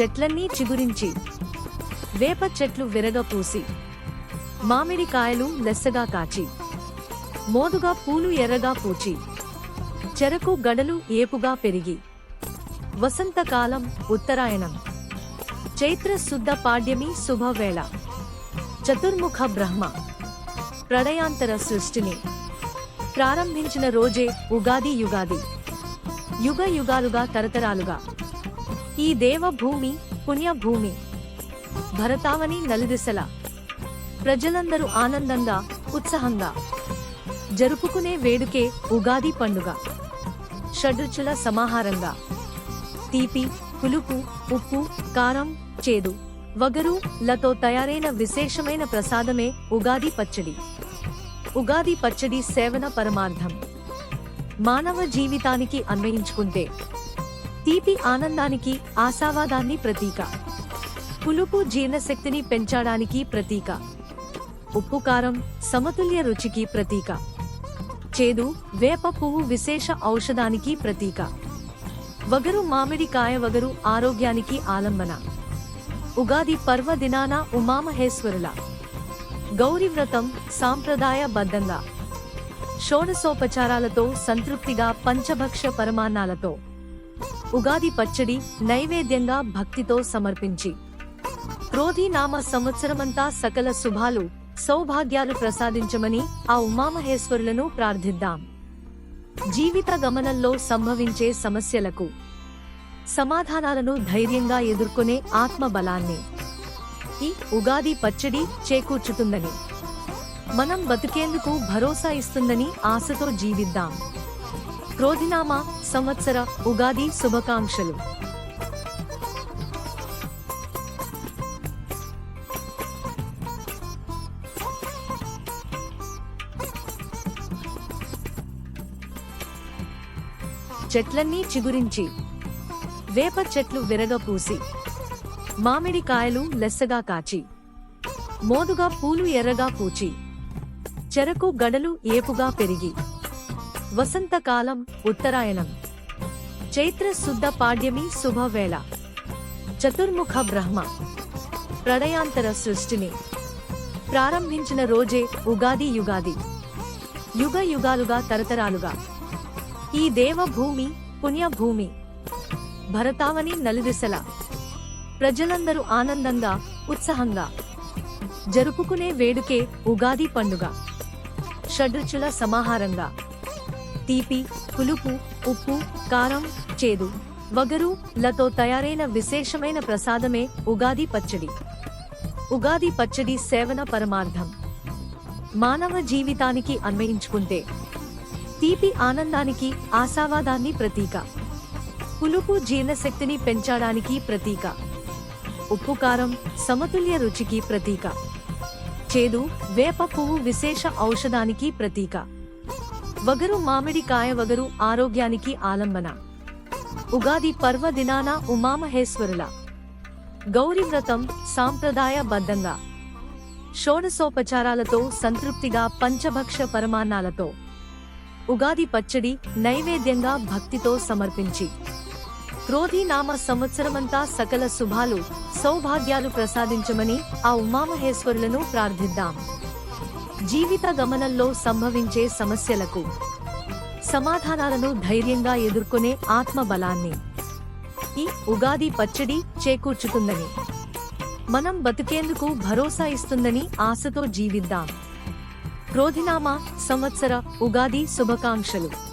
చెట్లన్నీ చిగురించి. వేప చెట్లు విరగ పూసి. మామిడికాయలు లెస్సగా కాచి. మోదుగా పూలు ఎర్రగా పూచి. చెరకు గడలు ఏపుగా పెరిగి. వసంతకాలం ఉత్తరాయణం. చైత్ర శుద్ధ పాడ్యమి శుభవేళ. చతుర్ముఖ బ్రహ్మ. ప్రళయాంతర సృష్టిని. ప్రారంభించిన రోజే ఉగాది యుగాది. యుగ యుగాలుగా తరతరాలుగా. ఈ దేవభూమి పుణ్యభూమి. భరతావని నలుదిశల. ప్రజలందరూ ఆనందంగా ఉత్సాహంగా. జరుపుకునే వేడుకే ఉగాది పండుగ. షడ్రుచుల సమాహారంగా. తీపి పులుపు ఉప్పు కారం చేదు. వగరు లతో తయారైన విశేషమైన ప్రసాదమే ఉగాది పచ్చడి. ఉగాది పచ్చడి సేవన పరమార్థం. మానవ జీవితానికి అన్వయించుకుంటే తీపి ఆనందానికి ఆశావాదాన్ని ప్రతీక. పులుపు జీర్ణశక్తిని పెంచడానికి ప్రతీక. ఉప్పు కారం సమతుల్య రుచికి ప్రతీక. చేదు వేప పువ్వు విశేష ఔషధానికి ప్రతీక. వగరు మామిడికాయ వగరు ఆరోగ్యానికి ఆలంబన. ఉగాది పర్వదినాన ఉమామహేశ్వరుల. గౌరీ వ్రతం సాంప్రదాయబద్ధంగా షోడశోపచారాలతో సంతృప్తిగా పంచభక్ష పరమాన్నాలతో. ఉగాది పచ్చడి నైవేద్యంగా భక్తితో సమర్పించి. క్రోధి నామ సంవత్సరమంతా సకల శుభాలు సౌభాగ్యాలు ప్రసాదించమని ఆ ఉమామహేశ్వరులను ప్రార్థిద్దాం. జీవిత గమనంలో సంభవించే సమస్యలకు సమాధానాలను ధైర్యంగా ఎదుర్కొనే ఆత్మ బలాన్ని ఈ ఉగాది పచ్చడి చేకూర్చుతుందని మనం బతికేందుకు భరోసా ఇస్తుందని ఆశతో జీవిద్దాం. క్రోధినామా సంవత్సర ఉగాది శుభాకాంక్షలు. చెట్లన్నీ చిగురించి వేప చెట్లు విరగ పూసి మామిడికాయలు లెస్సగా కాచి మోదుగా పూలు ఎర్రగా పూచి చెరకు గడలు ఏపుగా పెరిగి వసంతకాలం ఉత్తరాయణం. చైత్ర శుద్ధ పాడ్యమి శుభవేళ. చతుర్ముఖ బ్రహ్మ. ప్రళయాంతర సృష్టిని. ప్రారంభించిన రోజే ఉగాది యుగాది. యుగ యుగాలుగా తరతరాలుగా. ఈ దేవభూమి పుణ్యభూమి. భరతావని నలుదిశల. ప్రజలందరూ ఆనందంగా ఉత్సాహంగా. జరుపుకునే వేడుకే ఉగాది పండుగ. షడ్రుచుల సమాహారంగా. తీపి పులుపు ఉప్పు కారం చేదు. వగరు లతో తయారైన విశేషమైన ప్రసాదమే ఉగాది పచ్చడి. ఉగాది పచ్చడి సేవన పరమార్థం. మానవ జీవితానికి అన్వయించుకుంటే తీపి ఆనందానికి ఆశావాదాన్ని ప్రతీక. పులుపు జీర్ణశక్తిని పెంచడానికి ప్రతీక. ఉప్పు కారం సమతుల్య రుచికి ప్రతీక. చేదు వేప పువ్వు విశేష ఔషధానికి ప్రతీక. వగరు మామిడికాయ వగరు ఆరోగ్యానికి ఆలంబన. ఉగాది పర్వదినాన ఉమామహేశ్వరుల. గౌరీ వ్రతం సాంప్రదాయబద్ధంగా షోడశోపచారాలతో సంతృప్తిగా పంచభక్ష పరమాన్నాలతో. ఉగాది పచ్చడి నైవేద్యంగా భక్తితో సమర్పించి. క్రోధి నామ సంవత్సరమంతా సకల శుభాలు సౌభాగ్యాలు ప్రసాదించమని ఆ ఉమామహేశ్వరులను ప్రార్థిద్దాం. జీవిత గమనంలో సంభవించే సమస్యలకు సమాధానాలను ధైర్యంగా ఎదుర్కొనే ఆత్మ బలాన్ని ఈ ఉగాది పచ్చడి చేకూర్చుతుందని. మనం బతికేందుకు భరోసా ఇస్తుందని ఆశతో జీవిద్దాం. క్రోధినామా సంవత్సర ఉగాది శుభాకాంక్షలు.